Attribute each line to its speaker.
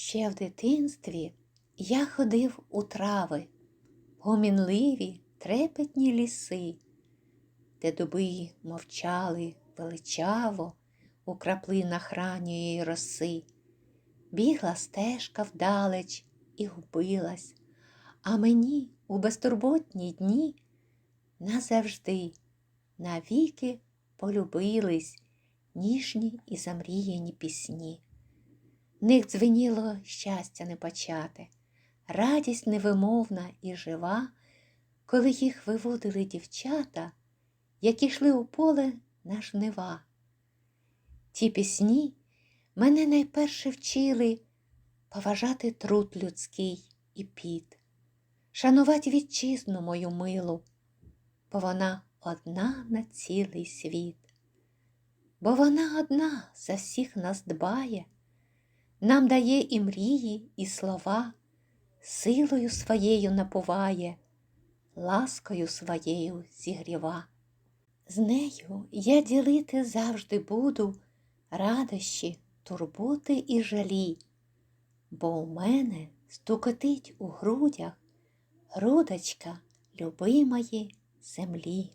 Speaker 1: Ще в дитинстві я ходив у трави, гомінливі трепетні ліси, де дуби мовчали величаво у краплинах ранньої роси. Бігла стежка вдалеч і губилась, а мені у безтурботні дні назавжди, навіки полюбились ніжні і замріяні пісні. В них дзвеніло щастя непочате, радість невимовна і жива, коли їх виводили дівчата, які йшли у поле на жнива. Ті пісні мене найперше вчили поважати труд людський і піт, шанувати вітчизну мою милу, бо вона одна на цілий світ, бо вона одна за всіх нас дбає, нам дає і мрії, і слова, силою своєю напуває, ласкою своєю зігріва. З нею я ділити завжди буду радощі, турботи і жалі, бо у мене стукотить у грудях грудочка любимої землі.